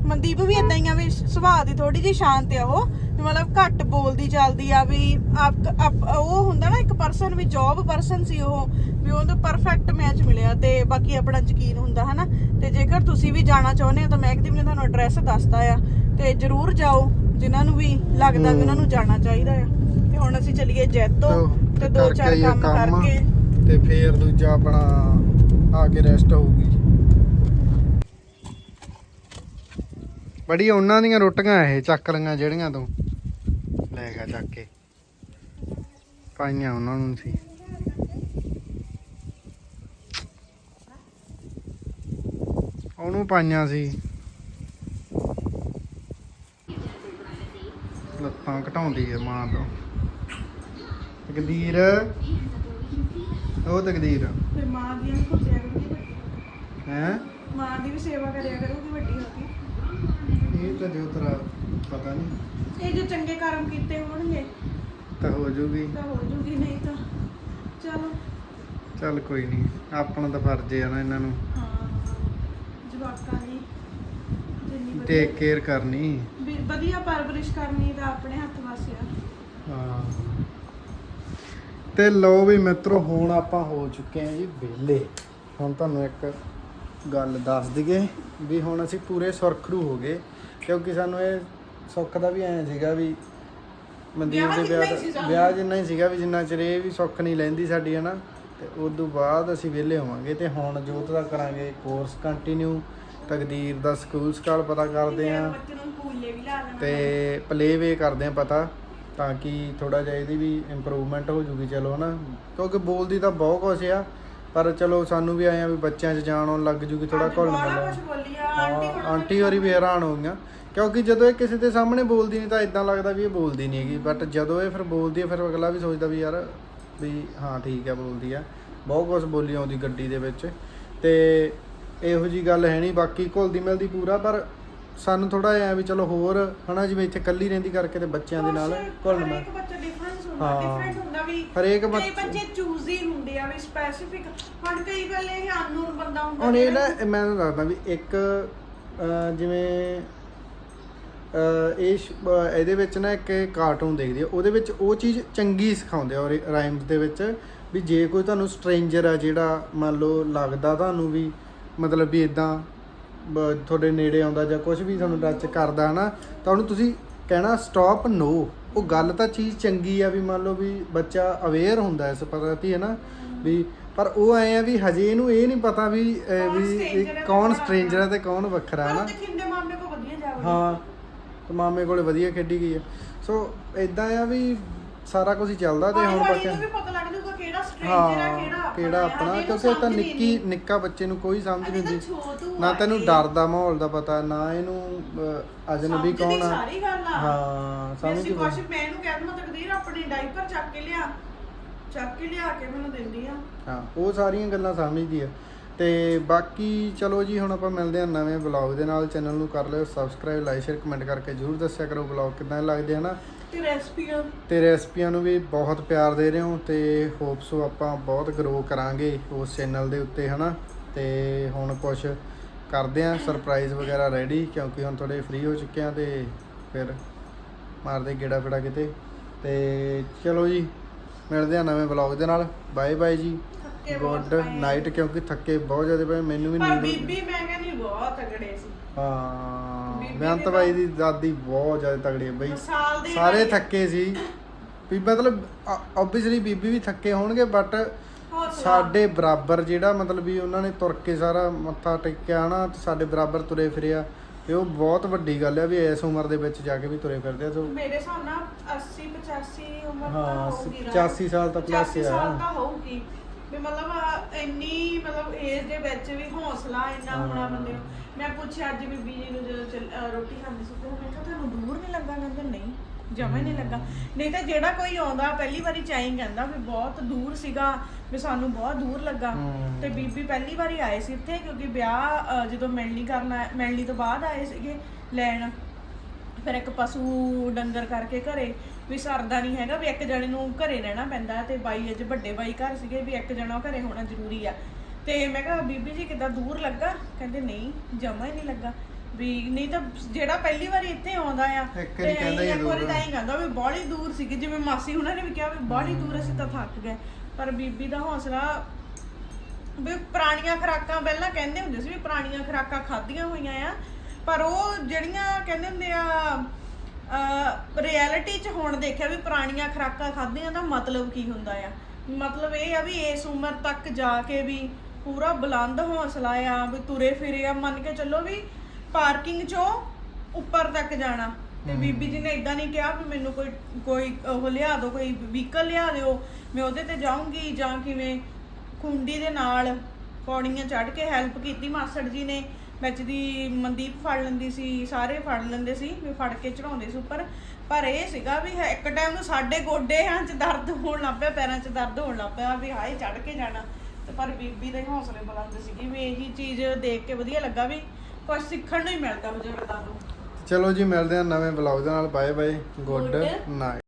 ਮਨਦੀਪ ਵੀ ਇਦਾਂ ਹੀ ਆ ਵੀ ਸੁਭਾਅ ਦੀ ਥੋੜੀ ਜਿਹੀ ਸ਼ਾਂਤ ਆ ਉਹ ਮਤਲਬ ਘੱਟ ਬੋਲਦੀ ਚੱਲਦੀ ਆ ਵੀ ਉਹ ਹੁੰਦਾ ਨਾ ਇੱਕ ਪਰਸਨ ਵੀ ਜੌਬ ਪਰਸਨ ਸੀ ਉਹ ਵੀ ਉਹਨੂੰ ਪਰਫੈਕਟ ਮੈਚ ਮਿਲਿਆ ਤੇ ਬਾਕੀ ਆਪਣਾ ਯਕੀਨ ਹੁੰਦਾ ਹਨਾ। ਤੇ ਜੇਕਰ ਤੁਸੀਂ ਵੀ ਜਾਣਾ ਚਾਹੁੰਦੇ ਹੋ ਤਾਂ ਮਹਿਕਦੀਪ ਨੇ ਤੁਹਾਨੂੰ ਐਡਰੈਸ ਦੱਸਤਾ ਆ। ਤੇ ਜਰੂਰ ਜਾਓ ਜਿਨ੍ਹਾਂ ਨੂੰ ਵੀ ਲੱਗਦਾ ਵੀ ਉਹਨਾਂ ਨੂੰ ਜਾਣਾ ਚਾਹੀਦਾ ਆ। ਤੇ ਹੁਣ ਅਸੀਂ ਚੱਲੀਏ ਜੈਤੋ ਤੇ ਦੋ ਚਾਰ ਕੰਮ ਕਰਕੇ। ਤੇ ਫੇਰ ਦੂਜਾ ਆਪਣਾ ਆ ਕੇ ਰੈਸਟ ਹੋਊਗੀ। ਬੜੀ ਉਹਨਾਂ ਦੀਆਂ ਰੋਟੀਆਂ ਇਹ ਚੱਕ ਲਈਆਂ ਜਿਹੜੀਆਂ ਤੂੰ। ਲੈ ਗਿਆ ਚੱਕ ਕੇ। ਪਾਈਆਂ ਉਹਨਾਂ ਨੂੰ ਸੀ। ਉਹਨੂੰ ਪਾਈਆਂ ਸੀ। ਲੱਤਾਂ ਘਟਾਉਂਦੀ ਹੈ ਮਾਂ ਤੋਂ। ਤਕਦੀਰ। ਉਹ ਤਕਦੀਰ। ਫਿਰ ਮਾਂ ਦੀਆਂ ਵੀ ਖੁੱਦਿਆ ਕਰੂਗੀ ਹੈ? ਮਾਂ ਦੀ ਵੀ ਸੇਵਾ ਕਰਿਆ ਕਰੂਗੀ ਵੱਡੀ ਹੋ ਕੇ। ਇਹ ਤਾਂ ਜੋ ਤੇਰਾ ਪਤਾ ਨਹੀਂ। ਇਹ ਜੋ ਚੰਗੇ ਕਰਮ ਕੀਤੇ ਹੋਣਗੇ ਤਾਂ ਹੋ ਜੂਗੀ। ਤਾਂ ਹੋ ਜੂਗੀ ਨਹੀਂ ਤਾਂ ਚਲੋ। ਚੱਲ ਕੋਈ ਨਹੀਂ ਆਪਣਾ ਤਾਂ ਫਰਜ਼ ਹੈ ਨਾ ਇਹਨਾਂ ਨੂੰ। ਹਾਂ ਜਵਾਕਾਂ ਦੀ ਜਿੰਨੀ ਵਧੀਆ ਟੇਕ ਕੇਅਰ ਕਰਨੀ। ਵੀ ਵਧੀਆ ਪਰਵਰਿਸ਼ ਕਰਨੀ ਤਾਂ ਆਪਣੇ ਹੱਥ ਵਾਸਿਆ ਹਾਂ। ਤੇ ਲੋ ਵੀ ਮਿੱਤਰੋ ਹੁਣ ਆਪਾਂ ਹੋ ਚੁੱਕੇ ਹਾਂ ਜੀ ਵਿਹਲੇ। ਹੁਣ ਤੁਹਾਨੂੰ ਇੱਕ ਗੱਲ ਦੱਸ ਦਈਏ ਵੀ ਹੁਣ ਅਸੀਂ ਪੂਰੇ ਸੁਰਖਰੂ ਹੋ ਗਏ ਕਿਉਂਕਿ ਸਾਨੂੰ ਇਹ ਸੁੱਖ ਦਾ ਵੀ ਐਂ ਸੀਗਾ ਵੀ ਮਨਦੀਪ ਦੇ ਵਿਆਹ ਦਾ। ਵਿਆਹ ਜਿੰਨਾ ਹੀ ਸੀਗਾ ਵੀ ਜਿੰਨਾ ਚਿਰ ਇਹ ਵੀ ਸੁੱਖ ਨਹੀਂ ਲੈਂਦੀ ਸਾਡੀ ਹਨਾ? ਤੇ ਉਸ ਤੋਂ ਬਾਅਦ ਅਸੀਂ ਵਿਹਲੇ ਹੋਵਾਂਗੇ ਤੇ ਹੁਣ ਜੋਤ ਦਾ ਕਰਾਂਗੇ ਕੋਰਸ ਕੰਟੀਨਿਊ ਤਕਦੀਰ ਦਾ ਸਕੂਲ ਸਕਾਲ ਪਤਾ ਕਰਦੇ ਆਂ ਤੇ ਪਲੇਵੇ ਕਰਦੇ ਆ ਪਤਾ ਤਾਂ ਕਿ ਥੋੜਾ ਜਿਹਾ ਇਹਦੀ ਵੀ ਇੰਪਰੂਵਮੈਂਟ ਹੋ ਜੂਗੀ ਚਲੋ ਹਨਾ? ਕਿਉਂਕਿ ਬੋਲਦੀ ਤਾਂ ਬਹੁਤ ਕੁਛ ਆ ਪਰ ਚਲੋ ਸਾਨੂੰ ਵੀ ਆਏ ਆ ਵੀ ਬੱਚਿਆਂ 'ਚ ਜਾਣ ਆਉਣ ਲੱਗ ਜੂਗੀ ਥੋੜਾ ਘੁਲ ਬੜਾ ਮਿਲ ਕੁਝ ਬੋਲੀ ਆ ਆਂਟੀ ਹਾਂ, ਹੁਣ ਆਂਟੀ ਹੋਰੀ ਵੀ ਹੈਰਾਨ ਹੋ ਗਈਆਂ। ਕਿਉਂਕਿ ਜਦੋਂ ਇਹ ਕਿਸੇ ਦੇ ਸਾਹਮਣੇ ਬੋਲਦੀ ਨਹੀਂ ਤਾਂ ਇਦਾਂ ਲੱਗਦਾ ਵੀ ਇਹ ਬੋਲਦੀ ਨਹੀਂ ਹੈਗੀ। ਬਟ ਜਦੋਂ ਇਹ ਫਿਰ ਬੋਲਦੀ ਹੈ ਫਿਰ ਅਗਲਾ ਵੀ ਸੋਚਦਾ ਵੀ ਯਾਰ ਵੀ ਹਾਂ ਠੀਕ ਹੈ ਬੋਲਦੀ ਆ ਬਹੁਤ ਕੁਝ ਬੋਲੀ ਆਉਂਦੀ ਗੱਡੀ ਦੇ ਵਿੱਚ। ਤੇ ਇਹੋ ਜੀ ਗੱਲ ਹੈ ਨਹੀਂ ਬਾਕੀ ਘੁਲਦੀ ਮਿਲਦੀ ਪੂਰਾ ਪਰ ਸਾਨੂੰ ਥੋੜਾ ਜਿਹਾ ਵੀ ਚਲੋ ਹੋਰ ਹਨਾ ਜਿਵੇਂ ਇੱਥੇ ਕੱਲੀ ਰਹਿੰਦੀ ਕਰਕੇ ਤੇ ਬੱਚਿਆਂ ਦੇ ਨਾਲ ਘੁਲਣ ਮਿਲ ਬੱਚਾ ਡਿਫਰੈਂਸ ਹੁੰਦਾ ਹਾਂ। ਡਿਫਰੈਂਟ ਹੁੰਦਾ ਵੀ ਹਰੇਕ ਬੱਚੇ- ਚੂਜ਼ੀ ਹੁੰਦੇ ਆ ਵੀ ਸਪੈਸੀਫਿਕ ਹੁਣ ਕਈ ਵੇਲੇ ਇਹ ਅਨਨੋਨ ਬੰਦਾ ਹੁੰਦਾ ਹੁਣ ਇਹ ਨਾ ਮੈਂ ਤੁਹਾਨੂੰ ਦੱਸਦਾ ਵੀ ਇੱਕ ਜਿਵੇਂ ਇਹ ਇਹਦੇ ਵਿੱਚ ਨਾ ਇੱਕ ਕਾਰਟੂਨ ਦੇਖਦੀ ਆ। ਉਹਦੇ ਵਿੱਚ ਉਹ ਚੀਜ਼ ਚੰਗੀ ਸਿਖਾਉਂਦੇ ਆ ਰਾਈਮਸ ਦੇ ਵਿੱਚ ਵੀ ਜੇ ਕੋਈ ਤੁਹਾਨੂੰ ਸਟ੍ਰੇਂਜਰ ਆ ਜਿਹੜਾ ਮੰਨ ਲਓ ਲੱਗਦਾ ਤੁਹਾਨੂੰ ਵੀ ਮਤਲਬ ਵੀ ਇਦਾਂ ਤੁਹਾਡੇ ਨੇੜੇ ਆਉਂਦਾ ਜਾਂ ਕੁਝ ਵੀ ਤੁਹਾਨੂੰ ਟੱਚ ਕਰਦਾ ਹਨਾ ਤਾਂ ਉਹਨੂੰ ਤੁਸੀਂ ਕਹਿਣਾ ਸਟਾਪ ਨੋ ਉਹ ਗੱਲ ਤਾਂ ਚੀਜ਼ ਚੰਗੀ ਆ ਵੀ ਮੰਨ ਲਓ ਵੀ ਬੱਚਾ ਅਵੇਅਰ ਹੁੰਦਾ ਇਸ ਪ੍ਰਤੀ ਹੈ ਨਾ ਵੀ ਪਰ ਉਹ ਐ ਆ ਵੀ ਹਜੇ ਇਹਨੂੰ ਇਹ ਨਹੀਂ ਪਤਾ ਵੀ ਵੀ ਕੌਣ ਸਟ੍ਰੇਂਜਰ ਹੈ ਤੇ ਕੌਣ ਵੱਖਰਾ ਹੈ ਨਾ ਹਾਂ। ਤੇ ਮਾਮੇ ਕੋਲੇ ਵਧੀਆ ਖੇਡੀ ਗਈ ਆ ਸੋ ਇਦਾਂ ਆ ਵੀ ਸਾਰਾ ਕੁਝ ਹੀ ਚੱਲਦਾ ਤੇ ਹੁਣ ਬੱਚੇ ਬੱਚਾ ਨੂੰ ਵੀ ਪਤਾ ਲੱਗ ਜੂਗਾ ਕਿਹੜਾ ਸਟ੍ਰੇਂਜਰ ਆ ਹਾਂ ਕਿਹੜਾ ਕਿਹੜਾ ਆ। ਆਪਣਾ ਕਿਉਂਕਿ ਇਹ ਤਾਂ ਨਿੱਕੀ ਨਿੱਕਾ ਬੱਚੇ ਨੂੰ ਕੋਈ ਸਮਝ ਨਹੀਂ ਹੁੰਦੀ। ਨਾ ਤੈਨੂੰ। ਡਰ ਦਾ ਮਾਹੌਲ ਦਾ ਪਤਾ ਨਾ ਇਹਨੂੰ ਅਜਨਬੀ ਸਮਝਦੀ ਕੌਣ ਆ। ਸਾਰੀ ਗੱਲ ਆ। ਹਾਂ ਸਮਝ ਸਮਝ ਕੁਛ ਮੈਂ ਇਹਨੂੰ ਕਹਿ ਦਵਾਂ ਤਕਦੀਰ ਆਪਣੀ ਡਾਈਪਰ ਚੱਕ ਕੇ ਲਿਆ ਚੱਕ ਕੇ ਲਿਆ ਕੇ ਮੈਨੂੰ ਦਿੰਦੀ ਆ। ਹਾਂ ਉਹ ਸਾਰੀਆਂ ਗੱਲਾਂ ਸਮਝਦੀ ਆ। ਤੇ ਬਾਕੀ ਚਲੋ ਜੀ ਹੁਣ ਆਪਾਂ ਮਿਲਦੇ ਹਾਂ ਨਵੇਂ ਵਲੌਗ ਦੇ ਨਾਲ। ਚੈਨਲ ਨੂੰ ਕਰ ਲਿਓ ਸਬਸਕ੍ਰਾਈਬ ਲਾਈਕ ਸ਼ੇਅਰ ਕਮੈਂਟ ਕਰਕੇ ਜਰੂਰ ਦੱਸਿਆ ਕਰੋ ਵਲੌਗ ਕਿਦਾਂ ਲੱਗਦੇ ਹਨਾ? ਤੇ ਰੈਸਪੀਆਂ ਤੇ ਰੈਸਪੀਆਂ ਨੂੰ ਵੀ ਬਹੁਤ ਪਿਆਰ ਦੇ ਰਹੇ ਹੋ ਤੇ ਹੋਪ ਸੋ ਆਪਾਂ ਬਹੁਤ ਗਰੋ ਕਰਾਂਗੇ ਉਸ ਚੈਨਲ ਦੇ ਉੱਤੇ ਹਨਾ? ਤੇ ਹੁਣ ਕੁਝ ਕਰਦੇ ਆਂ ਸਰਪ੍ਰਾਈਜ਼ ਵਗੈਰਾ ਰੈਡੀ ਕਿਉਂਕਿ ਹੁਣ ਥੋੜੇ ਫ੍ਰੀ ਹੋ ਚੁੱਕੇ ਆਂ ਤੇ ਫਿਰ ਮਾਰਦੇ ਗੇੜਾ ਫੇੜਾ ਕਿਤੇ। ਤੇ ਚਲੋ ਜੀ ਮਿਲਦੇ ਆਂ ਨਵੇਂ ਵਲੌਗ ਦੇ ਨਾਲ। ਬਾਏ ਬਾਏ ਜੀ। ਥੱਕੇ ਬਹੁਤ ਗੁੱਡ ਪਏ। ਨਾਈਟ ਕਿਉਂਕਿ ਥੱਕੇ ਬਹੁਤ ਜ਼ਿਆਦਾ ਪਏ ਮੈਨੂੰ ਵੀ ਪਰ ਨੀਂਦ ਬੀਬੀ ਮੈਂ ਕਹਿੰਦੀ ਬਹੁਤ ਤਗੜੇ ਸੀ ਹਾਂ ਬੀਬੀ ਬੇਅੰਤ ਵੀ ਬਾਈ ਦੀ ਦਾਦੀ ਬਹੁਤ ਜ਼ਿਆਦਾ ਤਗੜੀ ਹੈ ਬਈ ਸਾਲ ਦੇ ਸਾਰੇ ਨਾਲ ਥੱਕੇ ਸੀ ਵੀ ਮਤਲਬ ਆਬਵੀਅਸਲੀ ਬੀਬੀ ਵੀ ਥੱਕੇ ਹੋਣਗੇ ਬਟ ਹੌਸਲਾ। ਸਾਡੇ ਬਰਾਬਰ ਜਿਹੜਾ ਮਤਲਬ ਵੀ ਉਹਨਾਂ ਨੇ ਤੁਰ ਕੇ ਸਾਰਾ ਮੱਥਾ ਟੇਕਿਆ ਨਾ ਤੇ ਸਾਡੇ ਬਰਾਬਰ ਤੁਰੇ ਫਿਰਿਆ ਤੇ ਉਹ ਬਹੁਤ ਵੱਡੀ ਗੱਲ ਹੈ ਵੀ ਇਸ ਉਮਰ ਦੇ ਵਿੱਚ ਜਾ ਕੇ ਵੀ ਤੁਰੇ ਫਿਰਦੇ ਆ ਸੋ ਮੇਰੇ ਹਿਸਾਬ ਨਾਲ 80 85 ਉਮਰ ਹਾਂ, ਤਾਂ ਹੋਊਗੀ ਨਾ। 85 ਸਾਲ ਤਾਂ plus 85 ਆ। ਸਾਲ ਤਾਂ ਹੋਊਗੀ ਵੀ ਮਤਲਬ ਇੰਨੀ ਮਤਲਬ ਏਜ ਦੇ ਵਿੱਚ ਵੀ ਹੌਸਲਾ ਇੰਨਾ ਹੋਣਾ ਬੰਦੇ ਨੂੰ। ਮੈਂ ਪੁੱਛਿਆ ਅੱਜ ਬੀਬੀ ਜੀ ਨੂੰ ਜਦੋਂ ਚੱਲ- ਅਹ ਰੋਟੀ ਖਾਂਦੇ ਸੀ ਤੇ ਮੈਂ ਕਿਹਾ ਤੁਹਾਨੂੰ ਦੂਰ ਨਹੀਂ ਲੱਗਾ? ਕਹਿੰਦੇ ਨਹੀਂ ਜਮਾ ਨਹੀਂ ਲੱਗਾ। ਨਹੀਂ ਤਾਂ ਜਿਹੜਾ ਕੋਈ ਆਉਂਦਾ ਪਹਿਲੀ ਵਾਰੀ ਚਾਹੀਂ ਕਹਿੰਦਾ ਵੀ ਬਹੁਤ ਦੂਰ ਸੀਗਾ ਵੀ ਸਾਨੂੰ ਬਹੁਤ ਦੂਰ ਲੱਗਾ। ਤੇ ਬੀਬੀ ਪਹਿਲੀ ਵਾਰੀ ਆਏ ਸੀ ਇੱਥੇ ਕਿਉਂਕਿ ਵਿਆਹ ਅਹ, ਜਦੋਂ ਮਿਲਣੀ ਕਰਨਾ ਮਿਲਣੀ ਤੋਂ ਬਾਅਦ ਆਏ ਸੀਗੇ ਲੈਣ। ਫਿਰ ਇੱਕ ਪਸ਼ੂ ਡੰਗਰ ਕਰਕੇ ਘਰੇ ਵੀ ਸਰਦਾ ਨਹੀਂ ਹੈਗਾ ਵੀ ਇੱਕ ਜਣੇ ਨੂੰ ਘਰੇ ਰਹਿਣਾ ਪੈਂਦਾ ਤੇ ਬਾਈ ਅੱਜ ਵੱਡੇ ਬਾਈ ਘਰ ਸੀਗੇ ਵੀ ਇੱਕ ਜਣਾ ਘਰੇ ਹੋਣਾ ਜ਼ਰੂਰੀ ਆ। ਤੇ ਮੈਂ ਕਿਹਾ ਬੀਬੀ ਜੀ ਕਿੱਦਾਂ ਦੂਰ ਲੱਗਾ? ਕਹਿੰਦੇ ਨਹੀਂ ਜਮਾ ਹੀ ਨਹੀਂ ਲੱਗਾ। ਵੀ ਨਹੀਂ ਤਾਂ ਜਿਹੜਾ ਪਹਿਲੀ ਵਾਰੀ ਇੱਥੇ ਆਉਂਦਾ ਆ ਇੱਕ ਵਾਰੀ ਕਹਿੰਦਾ ਇੱਕ ਵਾਰੀ। ਤਾਂ ਹੀ ਕਹਿੰਦਾ ਵੀ ਬਾਹਲੀ ਦੂਰ ਸੀਗੀ। ਜਿਵੇਂ ਮਾਸੀ ਉਹਨਾਂ ਨੇ ਵੀ ਕਿਹਾ ਵੀ ਬਾਹਲੀ ਦੂਰ ਅਸੀਂ ਤਾਂ ਥੱਕ ਗਏ। ਪਰ ਬੀਬੀ ਦਾ ਹੌਸਲਾ ਵੀ ਪੁਰਾਣੀਆਂ ਖੁਰਾਕਾਂ ਪਹਿਲਾਂ ਕਹਿੰਦੇ ਹੁੰਦੇ ਸੀ ਵੀ ਪੁਰਾਣੀਆਂ ਖੁਰਾਕਾਂ ਖਾਧੀਆਂ ਹੋਈਆਂ ਆ। ਪਰ ਉਹ ਜਿਹੜੀਆਂ ਕਹਿੰਦੇ ਹੁੰਦੇ ਆ ਰਿਐਲਿਟੀ 'ਚ ਹੁਣ ਦੇਖਿਆ ਵੀ ਪੁਰਾਣੀਆਂ ਖੁਰਾਕਾਂ ਖਾਧੀਆਂ ਦਾ ਮਤਲਬ ਕੀ ਹੁੰਦਾ ਆ। ਮਤਲਬ ਇਹ ਆ ਵੀ ਇਸ ਉਮਰ ਤੱਕ ਜਾ ਕੇ ਵੀ ਪੂਰਾ ਬੁਲੰਦ ਹੌਸਲਾ ਆ ਵੀ ਤੁਰੇ ਫਿਰੇ ਆ। ਮੰਨ ਕੇ ਚੱਲੋ ਵੀ ਪਾਰਕਿੰਗ 'ਚੋਂ ਉੱਪਰ ਤੱਕ ਜਾਣਾ। ਤੇ ਬੀਬੀ ਜੀ ਨੇ ਇਦਾਂ ਨਹੀਂ ਕਿਹਾ ਵੀ ਮੈਨੂੰ ਕੋਈ ਕੋਈ ਉਹ ਲਿਆ ਦਿਓ ਕੋਈ ਵਹੀਕਲ ਲਿਆ ਦਿਓ। ਮੈਂ ਉਹਦੇ ਤੇ ਜਾਊਂਗੀ ਜਾਂ ਕਿਵੇਂ ਖੁੰਡੀ ਦੇ ਨਾਲ ਪੌੜੀਆਂ ਚੜ੍ਹ ਕੇ ਹੈਲਪ ਕੀਤੀ ਮਾਸੜ ਜੀ ਨੇ। ਵਿੱਚ ਦੀ ਮਨਦੀਪ ਫੜ ਲੈਂਦੀ ਸੀ ਸਾਰੇ ਫੜ ਲੈਂਦੇ ਸੀ ਵੀ ਫੜ ਕੇ ਚੜਾਉਂਦੇ ਸੀ ਉੱਪਰ। ਪਰ ਇਹ ਸੀਗਾ ਵੀ ਹੈ- ਇੱਕ ਟਾਈਮ ਨੂੰ ਸਾਡੇ ਗੋਡੇ ਹਾਂ ਚ ਦਰਦ ਹੋਣ ਲੱਗ ਪਿਆ ਪੈਰਾਂ 'ਚ ਦਰਦ ਹੋਣ ਲੱਗ ਪਿਆ ਵੀ ਹਾਏ ਚੜ੍ਹ ਕੇ ਜਾਣਾ। ਤੇ ਪਰ ਬੀਬੀ ਦੇ ਹੌਸਲੇ ਬੁਲੰਦ ਸੀਗੀ ਵੀ ਇਹੀ ਚੀਜ਼ ਦੇਖ ਕੇ ਵਧੀਆ ਲੱਗਾ ਵੀ ਕੁਝ ਸਿੱਖਣ ਨੂੰ ਹੀ ਮਿਲਦਾ ਬਜ਼ੁਰਗਾਂ ਤੋਂ ਚਲੋ ਜੀ ਮਿਲਦੇ ਹਾਂ ਨਵੇਂ ਵਲੌਗ ਦੇ ਨਾਲ। Bye bye good. ਨਾਈਟ।